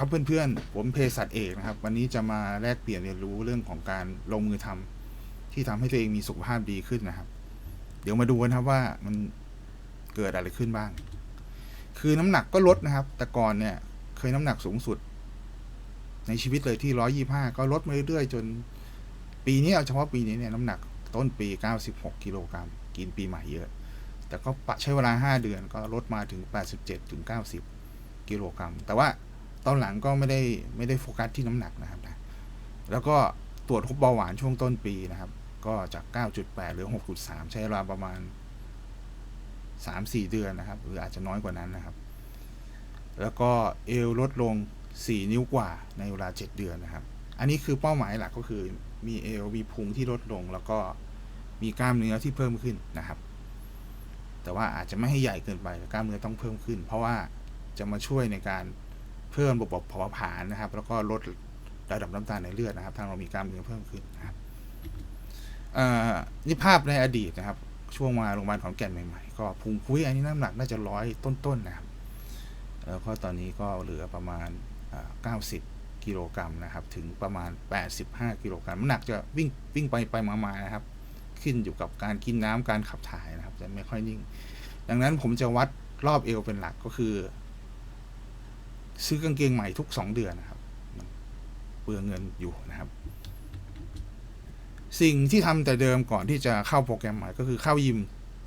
ครับเพื่อนๆ ผมเภสัชเอกนะครับ วันนี้จะมาแลกเปลี่ยนเรียนรู้เรื่องของการลงมือทำที่ทำให้ตัวเองมีสุขภาพดีขึ้นนะครับ เดี๋ยวมาดูกันครับว่ามันเกิดอะไรขึ้นบ้าง คือน้ำหนักก็ลดนะครับ แต่ก่อนเนี่ย เคยน้ำหนักสูงสุด ในชีวิตเลยที่ร้อยี่ห้าก็ลดมาเรื่อยๆ จน ปีนี้เอาเฉพาะปีนี้เนี่ยน้ำหนักต้นปี96กิโลกรัมกินปีใหม่เยอะ แต่ก็ใช้เวลา5เดือนก็ลดมาถึง87ถึง90กิโลกรัมแต่ว่า ตอนหลังก็ไม่ได้ไม่ได้โฟกัสที่น้ำหนักนะครับนะแล้วก็ตรวจพบเบาหวานช่วงต้นปีนะครับ ก็จาก 9.8 หรือ 6.3 ใช้เวลาประมาณ 3-4 เดือนนะครับ หรืออาจจะน้อยกว่านั้นนะครับ แล้วก็เอวลดลง 4 นิ้วกว่าในเวลา 7 เดือนนะครับ อันนี้คือเป้าหมายหลักก็คือมีเอวมีพุงที่ลดลง แล้วก็มีกล้ามเนื้อที่เพิ่มขึ้นนะครับ แต่ว่าอาจจะไม่ให้ใหญ่เกินไปกล้ามเนื้อต้องเพิ่มขึ้น เพราะว่าจะมาช่วยในการ เพิ่มระบบเผาผลาญนะครับ แล้วก็ลดระดับน้ำตาลในเลือดนะครับทางเรามีกล้ามเนื้อเพิ่มขึ้นนะครับนี่ภาพในอดีตนะครับ ช่วงมาโรงพยาบาลขอนแก่นใหม่ๆ ก็พุงพุ้ยอันนี้น้ำหนักน่าจะร้อยต้นๆนะครับแล้วก็ตอนนี้ก็เหลือประมาณเก้าสิบกิโลกรัมนะครับ ถึงประมาณ 85 กิโลกรัมน้ำหนักจะวิ่งวิ่งไปไปมาๆนะครับ ขึ้นอยู่กับการกินน้ำการขับถ่ายนะครับ จะไม่ค่อยนิ่ง ดังนั้นผมจะวัดรอบเอวเป็นหลักก็คือ ซื้อกางเกงใหม่ทุก 2 เดือนนะครับเปลืองเงินอยู่นะครับ สิ่งที่ทำแต่เดิมก่อนที่จะเข้าโปรแกรมใหม่ก็คือเข้ายิม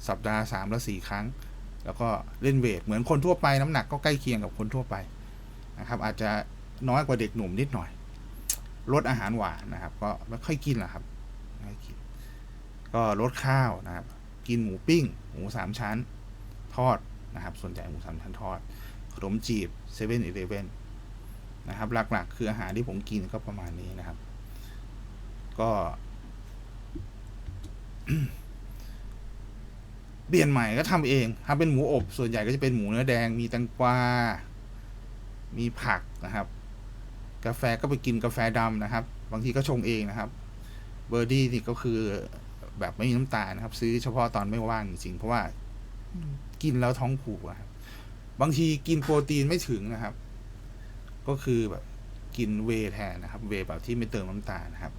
สัปดาห์3และ4ครั้ง แล้วก็เล่นเวทเหมือนคนทั่วไปน้ำหนักก็ใกล้เคียงกับคนทั่วไปนะครับ อาจจะน้อยกว่าเด็กหนุ่มนิดหน่อยลดอาหารหวานนะครับ ก็ไม่ค่อยกินหรอครับไม่กินก็ลดข้าวนะครับ กินหมูปิ้ง หมูสามชั้น ทอดนะครับ ส่วนใหญ่หมูสามชั้นทอด ขนมจีบเซเว่นอีเลเว่นนะครับ หลักๆ คืออาหารที่ผมกินก็ประมาณนี้นะครับ ก็เปลี่ยนใหม่ก็ทำเองทำเป็นหมูอบ ส่วนใหญ่ก็จะเป็นหมูเนื้อแดง มีแตงกวา มีผักนะครับ กาแฟก็ไปกินกาแฟดำนะครับ บางทีก็ชงเองนะครับ เบอร์ดี้นี่ก็คือแบบไม่มีน้ำตาลนะครับ ซื้อเฉพาะตอนไม่ว่างจริงๆเพราะว่ากินแล้วท้องผูกครับ บางทีกินโปรตีนไม่ถึงนะครับ ก็คือแบบกินเวแทนนะครับ เวแบบที่ไม่เติมน้ำตาลนะครับ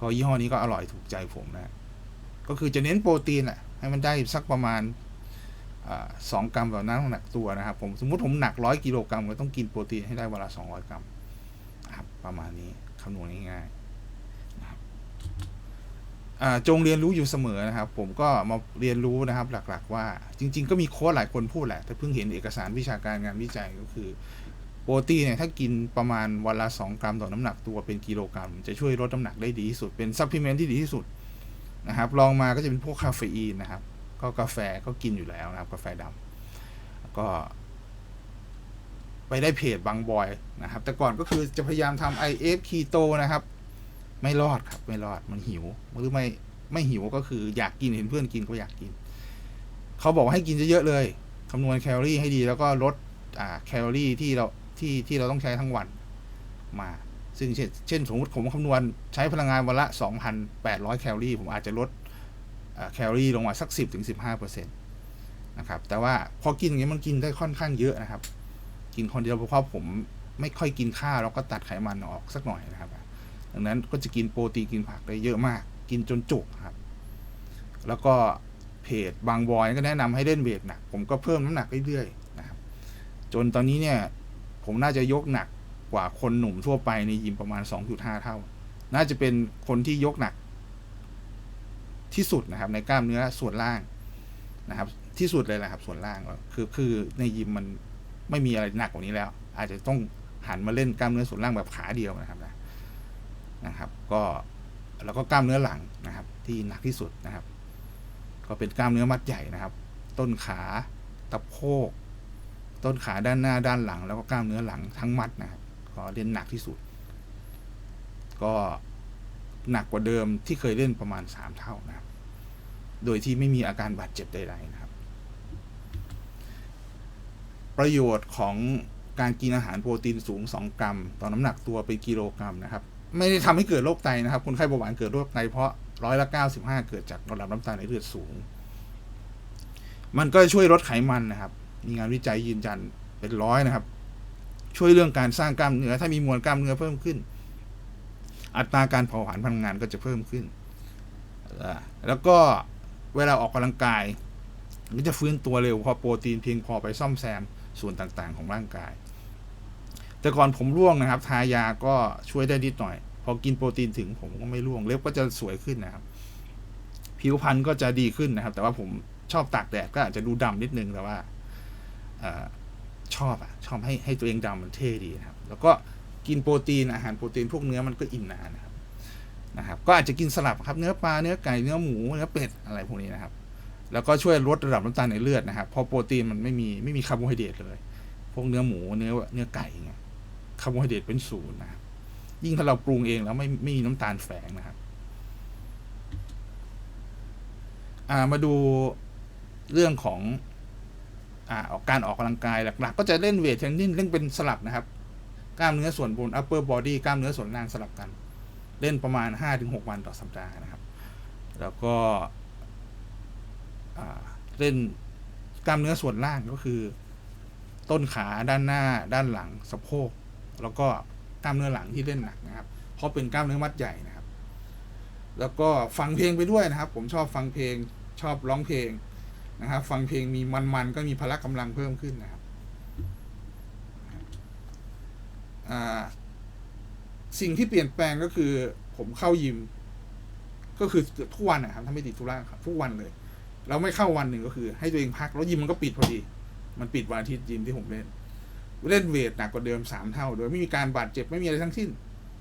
ก็ยี่ห้อนี้ก็อร่อยถูกใจผมนะ ก็คือจะเน้นโปรตีนแหละให้มันได้สักประมาณสองกรัมต่อน้ำหนักตัวนะครับ ผมสมมติผมหนักร้อยกิโลกรัมก็ต้องกินโปรตีนให้ได้วันละสองร้อยกรัมครับประมาณนี้คำนวณง่ายๆ จงเรียนรู้อยู่เสมอนะครับ ผมก็มาเรียนรู้นะครับหลักๆ ว่าจริง ๆ ก็มีโค้ชหลายคนพูดแหละ แต่เพิ่งเห็นเอกสารวิชาการงานวิจัยก็คือโปรตีนเนี่ยถ้ากินประมาณวันละ2กรัมต่อน้ำหนักตัวเป็นกิโลกรัม จะช่วยลดน้ำหนักได้ดีที่สุด เป็นซัพพลีเมนต์ที่ดีที่สุดนะครับลองมาก็จะเป็นพวกคาเฟอีนนะครับ ก็กาแฟก็กินอยู่แล้วนะครับ กาแฟดำก็ไปได้เพจบางบอยนะครับ แต่ก่อนก็คือจะพยายามทำ IF Keto นะครับ ไม่รอดครับ ไม่รอดมันหิวหรือไม่ไม่หิวก็คืออยากกินเห็นเพื่อนกินก็อยากกิน เขาบอกว่าให้กินเยอะๆเลยคำนวณแคลอรี่ให้ดีแล้วก็ลดอ่าแคลอรี่ที่เราที่ที่เราต้องใช้ทั้งวันมา ซึ่งเช่นเช่นสมมติผมคำนวณใช้พลังงานวันละ 2,800 แคลอรี่ ผมอาจจะลดแคลอรี่ลงมาสัก 10ถึง15เปอร์เซ็นต์นะครับ แต่ว่าพอกินอย่างนี้มันกินได้ค่อนข้างเยอะนะครับ กินคนเดียวเพราะผมไม่ค่อยกินข้าวแล้วก็ตัดไขมันออกสักหน่อยนะครับ ดังนั้นก็จะกินโปรตีนกินผักได้เยอะมาก กินจนจุกครับ แล้วก็เพจบางบอยก็แนะนำให้เล่นเวทหนัก ผมก็เพิ่มน้ำหนักเรื่อยๆนะครับ จนตอนนี้เนี่ย ผมน่าจะยกหนักกว่าคนหนุ่มทั่วไปในยิมประมาณ 2.5 เท่า น่าจะเป็นคนที่ยกหนัก ที่สุดนะครับ ในกล้ามเนื้อส่วนล่างนะครับ ที่สุดเลยแหละครับส่วนล่างคือคือในยิมมันไม่มีอะไรหนักกว่านี้แล้ว อาจจะต้องหันมาเล่นกล้ามเนื้อส่วนล่างแบบขาเดียวนะครับนะ นะครับ ก็แล้วก็กล้ามเนื้อหลังนะครับ ที่หนักที่สุดนะครับ ก็เป็นกล้ามเนื้อมัดใหญ่นะครับ ต้นขาตะโพก ต้นขาด้านหน้าด้านหลัง แล้วก็กล้ามเนื้อหลังทั้งมัดนะครับ ก็เล่นหนักที่สุด ก็หนักกว่าเดิมที่เคยเล่นประมาณสามเท่านะครับ โดยที่ไม่มีอาการบาดเจ็บใดๆนะครับ ประโยชน์ของการกินอาหารโปรตีนสูง 2 กรัม ต่อน้ำหนักตัวเป็นกิโลกรัมนะครับ ไม่ได้ทำให้เกิดโรคไตนะครับ คนไข้เบาหวานเกิดโรคไตเพราะร้อยละ95เกิดจากระดับน้ำตาลในเลือดสูง มันก็ช่วยลดไขมันนะครับ มีงานวิจัยยืนยันเป็นร้อยนะครับ ช่วยเรื่องการสร้างกล้ามเนื้อถ้ามีมวลกล้ามเนื้อเพิ่มขึ้น อัตราการเผาผลาญพลังงานก็จะเพิ่มขึ้น แล้วก็เวลาออกกำลังกายมันจะฟื้นตัวเร็วเพอโปรตีนเพียงพอไปซ่อมแซมส่วนต่างๆ ของร่างกาย แต่ก่อนผมร่วงนะครับ ทายาก็ช่วยได้นิดหน่อย พอกินโปรตีนถึงผมก็ไม่ร่วง เล็บก็จะสวยขึ้นนะครับ ผิวพรรณก็จะดีขึ้นนะครับ แต่ว่าผมชอบตากแดดก็อาจจะดูดำนิดนึงแต่ว่าอชอบอะชอบให้ให้ตัวเองดำมันเท่ดีนะครับ แล้วก็กินโปรตีนอาหารโปรตีนพวกเนื้อมันก็อิ่มนานนะครับนะครับ ก็อาจจะกินสลับครับเนื้อปลาเนื้อไก่เนื้อหมูเนื้อเป็ดอะไรพวกนี้นะครับ แล้วก็ช่วยลดระดับน้ำตาลในเลือดนะครับเพราะโปรตีนมันไม่มีไม่มีคาร์โบไฮเดรตเลย พวกเนื้อหมูเนื้อเนื้อไก่เงี้ย คาร์โบไฮเดรตเป็นศูนย์นะครับยิ่งถ้าเราปรุงเองแล้วไม่ไม่มีน้ำตาลแฝงนะครับามาดูเรื่องของอ่าออกการออกกำลังกายหลัก ๆ ก็จะเล่นเวทเทรนนิ่งเล่นเป็นสลับนะครับ กล้ามเนื้อส่วนบน upper body กล้ามเนื้อส่วนล่างสลับกัน เล่นประมาณ 5-6 วันต่อสัปดาห์นะครับ แล้วก็เล่นกล้ามเนื้อส่วนล่างก็คือ ต้นขาด้านหน้าด้านหลังสะโพก แล้วก็กล้ามเนื้อหลังที่เล่นหนักนะครับ เพราะเป็นกล้ามเนื้อมัดใหญ่นะครับ แล้วก็ฟังเพลงไปด้วยนะครับ ผมชอบฟังเพลงชอบร้องเพลงนะครับ ฟังเพลงมีมันๆก็มีพละกำลังเพิ่มขึ้นนะครับสิ่งที่เปลี่ยนแปลงก็คือ ผมเข้ายิม ก็คือทุกวันนะครับถ้าไม่ติดธุระครับทุกวันเลยแล้วไม่เข้าวันหนึ่งก็คือ ให้ตัวเองพักแล้วยิมมันก็ปิดพอดี มันปิดวันอาทิตย์ยิมที่ผมเล่น เล่นเวทหนักกว่าเดิมสามเท่า โดยไม่มีการบาดเจ็บไม่มีอะไรทั้งสิ้น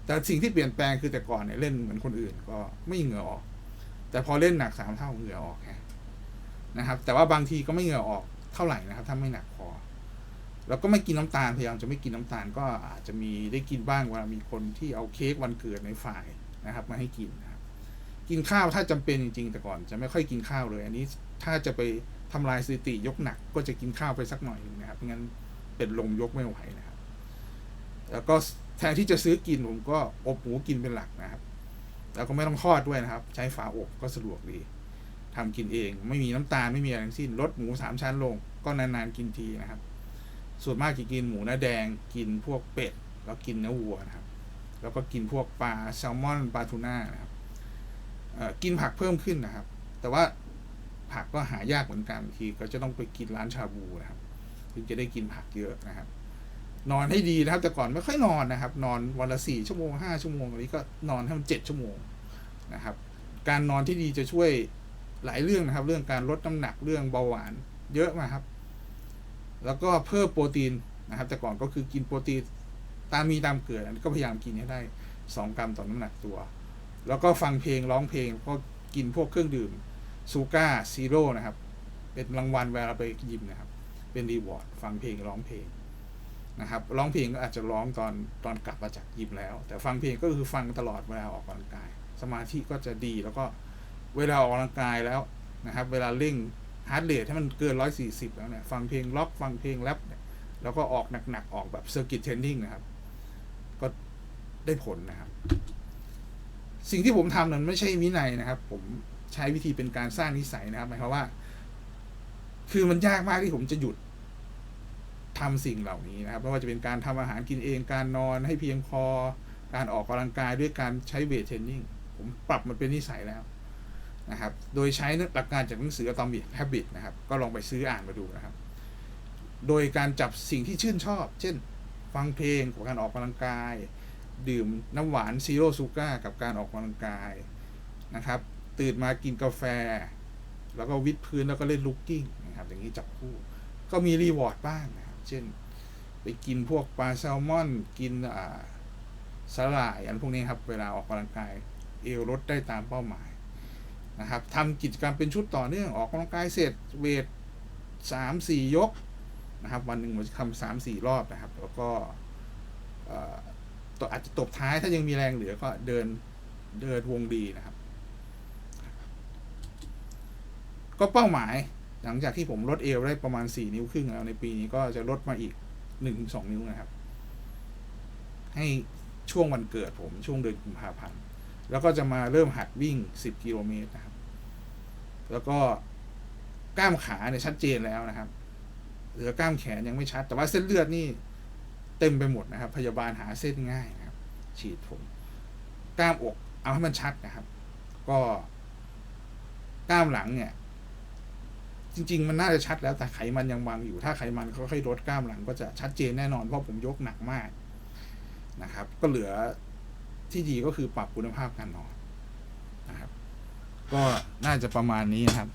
แต่สิ่งที่เปลี่ยนแปลงคือแต่ก่อนเนี่ยเล่นเหมือนคนอื่นก็ไม่เหงื่อออก แต่พอเล่นหนักสามเท่าเหงื่อออกแฮะนะครับ แต่ว่าบางทีก็ไม่เหงื่อออกเท่าไหร่นะครับถ้าไม่หนักพอแล้วก็ไม่กินน้ำตาลพยายามจะไม่กินน้ำตาลก็อาจจะมีได้กินบ้างเวลามีคนที่เอาเค้กวันเกิดในฝ่ายนะครับ มาให้กินนะครับ กินข้าวถ้าจำเป็นจริงๆ แต่ก่อนจะไม่ค่อยกินข้าวเลย อันนี้ถ้าจะไปทำลายสถิติยกหนัก ก็จะกินข้าวไปสักหน่อยนะครับไม่งั้น เป็นลมยกไม่ไหวนะครับแล้วก็แทนที่จะซื้อกินผมก็อบหมูกินเป็นหลักนะครับ แล้วก็ไม่ต้องทอดด้วยนะครับ ใช้ฝาอบก็สะดวกดีทำกินเอง ไม่มีน้ำตาลไม่มีอะไรทั้งสิ้นลดหมูสามชั้นลง ก็นานๆกินทีนะครับ ส่วนมากจะกินหมูเนื้อแดงกินพวกเป็ดแล้วกินเนื้อวัวนะครับ แล้วก็กินพวกปลาแซลมอนปลาทูน่านะครับกินผักเพิ่มขึ้นนะครับ แต่ว่าผักก็หายากเหมือนกันบางทีก็จะต้องไปกินร้านชาบูนะครับ ถึงจะได้กินผักเยอะนะครับ นอนให้ดีนะครับ แต่ก่อนไม่ค่อยนอนนะครับ นอนวันละสี่ชั่วโมงห้าชั่วโมงอันนี้ก็นอนให้มันเจ็ดชั่วโมงนะครับ การนอนที่ดีจะช่วยหลายเรื่องนะครับ เรื่องการลดน้ำหนักเรื่องเบาหวานเยอะมากครับ แล้วก็เพิ่มโปรตีนนะครับ แต่ก่อนก็คือกินโปรตีนตามมีตามเกิดอันนี้ก็พยายามกินให้ได้สองกรัมต่อน้ำหนักตัว แล้วก็ฟังเพลงร้องเพลงก็กินพวกเครื่องดื่มซูก้าซีโร่นะครับ เป็นรางวัลเวลาไปยิมนะครับ เป็นรีวอร์ดฟังเพลงร้องเพลงนะครับร้องเพลงก็อาจจะร้องตอนตอนกลับมาจากยิมแล้ว แต่ฟังเพลงก็คือฟังตลอดเวลาออกกำลังกาย สมาธิก็จะดีแล้วก็เวลาออกกำลังกายแล้วนะครับ เวลาเร่งฮาร์ดเรทให้มันเกินร้อยสี่สิบแล้วเนี่ยฟังเพลงล็อกฟังเพลงแรปเนี่ยแล้วก็ออกหนักๆ ออกแบบเซอร์กิตเทรนนิ่งนะครับ ก็ได้ผลนะครับ สิ่งที่ผมทำนั้นไม่ใช่วินัยนะครับ ผมใช้วิธีเป็นการสร้างนิสัยนะครับหมายความว่า คือมันยากมากที่ผมจะหยุด ทำสิ่งเหล่านี้นะครับไม่ว่าจะเป็นการทำอาหารกินเองการนอนให้เพียงพอการออกกำลังกายด้วยการใช้เวทเทรนนิ่งผมปรับมันเป็นนิสัยแล้วนะครับ โดยใช้หลักการจากหนังสือ Atomic Habit นะครับ ก็ลองไปซื้ออ่านมาดูนะครับ โดยการจับสิ่งที่ชื่นชอบ เช่น ฟังเพลงกับการออกกำลังกาย ดื่มน้ำหวานซีโร่ซูการ์กับการออกกำลังกายนะครับ ตื่นมากินกาแฟ แล้วก็วิดพื้นแล้วก็เล่นลูกกิ้งนะครับ อย่างนี้จับคู่ ก็มีรีวอร์ดบ้างนะ เช่น ไปกินพวกปลาแซลมอน กินอ่าสลายอันพวกนี้ครับ เวลาออกกำลังกาย เอวลดได้ตามเป้าหมายนะครับทำกิจกรรมเป็นชุดต่อเนื่องออกกำลังกายเสร็จเวทสามสี่ยกนะครับ วันหนึ่งผมจะทำสามสี่รอบนะครับ แล้วก็อ่อตัวอาจจะตบท้ายถ้ายังมีแรงเหลือก็เดินเดินวงดีนะครับ ก็เป้าหมาย หลังจากที่ผมลดเอวได้ประมาณสี่นิ้วครึ่งแล้วในปีนี้ก็จะลดมาอีกหนึ่งสองนิ้วนะครับ ให้ช่วงวันเกิดผมช่วงเดือนกุมภาพันธ์แล้วก็จะมาเริ่มหัดวิ่ง 10 กิโลเมตรนะครับ แล้วก็กล้ามขาเนี่ยชัดเจนแล้วนะครับ เหลือกล้ามแขนยังไม่ชัด แต่ว่าเส้นเลือดนี่เต็มไปหมดนะครับ พยาบาลหาเส้นง่ายนะครับ ฉีดผม กล้ามอกเอาให้มันชัดนะครับ ก็กล้ามหลังเนี่ย จริง ๆ มันน่าจะชัดแล้วแต่ไขมันยังบางอยู่ถ้าไขมันค่อยๆลดกล้ามหลังก็จะชัดเจนแน่นอนเพราะผมยกหนักมากนะครับ ก็เหลือที่ดีก็คือปรับคุณภาพการนอนนะครับ ก็น่าจะประมาณนี้นะครับ